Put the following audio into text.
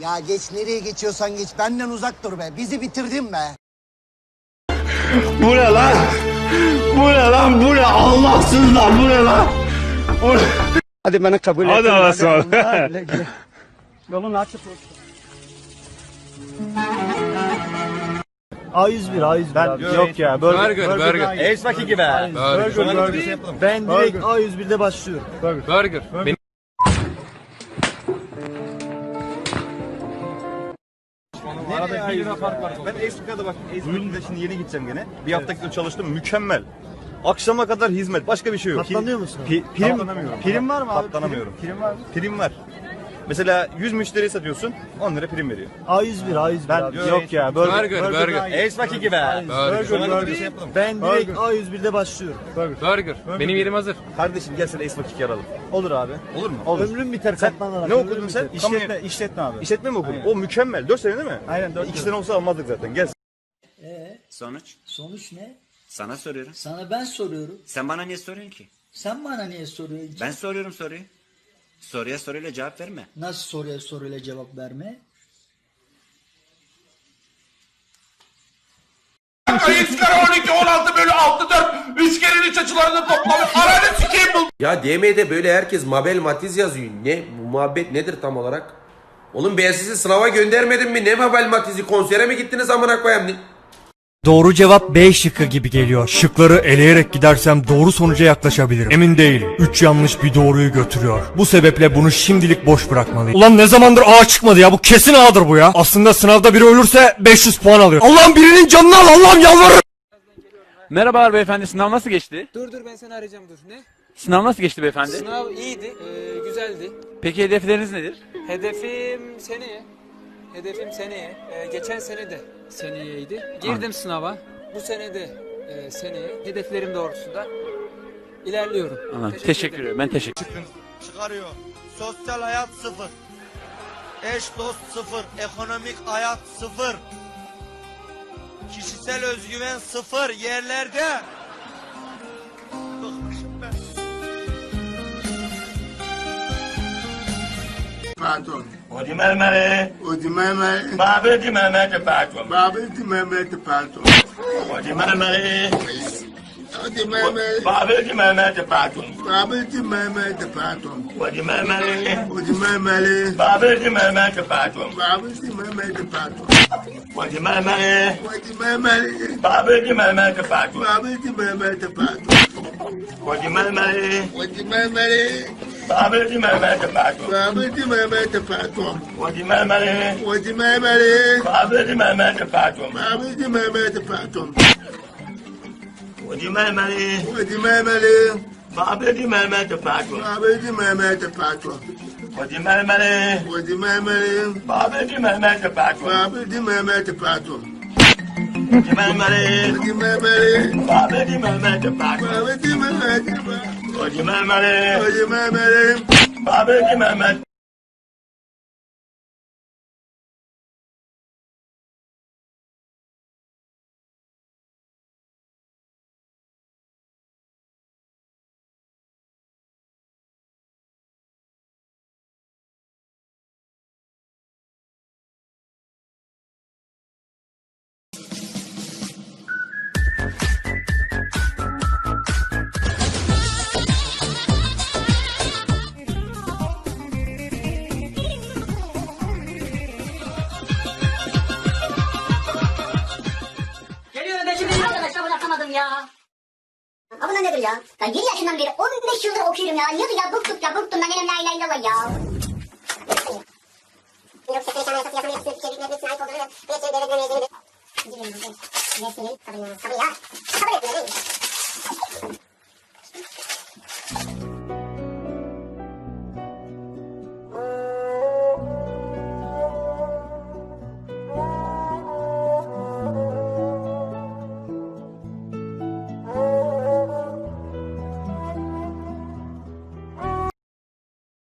Ya geç nereye geçiyorsan geç benden uzak dur be. Bizi bitirdin be. Bu ne lan? Bu ne lan? Bu ne? Allahsız lan bu ne lan? Bu ne? Hadi beni kabul et. Hadi Allah'a ısmarladık. Yolun açık olsun. A101, A101 Ben abi. yok ya. Burger, Burger, burger. Ace gibi. Burger. Burger, burger. Ben direkt A101'de başlıyorum. Burger. Benim Arada 1 lira fark var. Ben Ace bak. Ace şimdi yeni gideceğim gene. Bir hafta gittim çalıştım. Mükemmel. Akşama kadar hizmet. Başka bir şey yok. Katlanıyor musun? Pi- prim, prim var mı abi? Katlanamıyorum. Prim, var mı? Prim var. Mesela 100 müşteri satıyorsun 10 lira prim veriyor. A101, A101 Ben abi. yok ya. Burger, Burger, burger. Ace Baki gibi. Burger. Burger. Ben direkt A101'de başlıyorum. Burger. Benim yerim hazır. Kardeşim gel sana Ace Baki aralım. Olur abi. Olur mu? Ömrüm biter Sen katlanarak. ne ömrüm okudun biter. sen? Kamu- İşletme, işletme abi. İşletme mi okudun? O mükemmel. 4 sene değil mi? Aynen, dört İki sene. sene olsa almazdık zaten. Gel. Sonuç? Sonuç ne? Sana soruyorum. Sana ben soruyorum. Sen bana niye soruyorsun ki? Sen bana niye soruyorsun? Ben soruyorum soruyu. Soruya soruyla cevap verme. Nasıl soruya soruyla cevap verme? Kayıtları 12, 16 bölü 6, 4. Üçgenin iç açılarının toplamı. Ananı sikeyim bu. Ya DM'de böyle herkes Mabel Matiz yazıyor. Ne bu muhabbet nedir tam olarak? Oğlum ben sizi sınava göndermedim mi? Ne Mabel Matiz'i konsere mi gittiniz amına koyayım? Doğru cevap B şıkkı gibi geliyor. Şıkları eleyerek gidersem doğru sonuca yaklaşabilirim. Emin değilim. 3 yanlış bir doğruyu götürüyor. Bu sebeple bunu şimdilik boş bırakmalıyım. Ulan ne zamandır A çıkmadı ya? Bu kesin A'dır bu ya. Aslında sınavda biri ölürse 500 puan alıyor. Allah'ım birinin canını al Allah'ım yalvarırım. Merhabalar beyefendi. Sınav nasıl geçti? Dur dur ben seni arayacağım dur. Ne? Sınav nasıl geçti beyefendi? Sınav iyiydi, e, güzeldi. Peki hedefleriniz nedir? Hedefim seneye. Hedefim seneye. E, geçen sene de seneyeydi. Girdim sınava. Bu sene de e, seneye. Hedeflerim doğrultusunda ilerliyorum. Anladım. Teşekkür ederim. Ben teşekkür Çıkarıyor. Sosyal hayat sıfır. Eş dost sıfır. Ekonomik hayat sıfır. Kişisel özgüven sıfır yerlerde. Bıkmışım ben. Patron. Odi mɛmɛrɛ. Odi mɛmɛrɛ. Baabi di mɛmɛrɛ ti paatɔ. Baabi di mɛmɛrɛ ti paatɔ. Odi mɛmɛrɛ. Odi mɛmɛrɛ. Baabi di mɛmɛrɛ ti paatɔ. Baabi di mɛmɛrɛ ti paatɔ. Odi mɛmɛrɛ. Odi mɛmɛrɛ. Baabi di mɛmɛrɛ ti paatɔ. Baabi di mɛmɛrɛ ti paatɔ. Odi mɛmɛrɛ. Odi mɛmɛrɛ. Baabi di mɛmɛrɛ ti paatɔ. Baabi di mɛmɛrɛ ti paatɔ. Odi mɛmɛrɛ. Odi mɛmɛrɛ. Babeti mẹ́mẹ́ tẹ pàtó. Babeti mẹ́mẹ́ tẹ pàtó. Wọ́dí mẹ́mẹ́ lé. Wọ́dí mẹ́mẹ́ lé. Babeti mẹ́mẹ́ tẹ pàtó. Babeti mẹ́mẹ́ tẹ pàtó. Wọ́dí mẹ́mẹ́ lé. Wọ́dí mẹ́mẹ́ lé. Babeti mẹ́mẹ́ tẹ pàtó. Babeti mẹ́mẹ́ tẹ pàtó. Wọ́dí mẹ́mẹ́ lé. Wọ́dí mẹ́mẹ́ lé. Babeti mẹ́mẹ́ tẹ pàtó. Babeti mẹ́mẹ́ tẹ pàtó. Wọ́dí mẹ́mẹ́ lé. Wọ́dí mẹ́mẹ́ lé. Babeti mẹ́mẹ́ tẹ pàtó. Babeti mẹ́mẹ́ tẹ Hadi mermeri. Odi Mehmet. Babeti Mehmet. Nedir ya? Ya 7 yaşından beri 15 yıldır okuyorum ya. Yazı ya bıktık ya bıktım ben benim la ilahe illallah ya. Şey sabır ya. Sabır mi?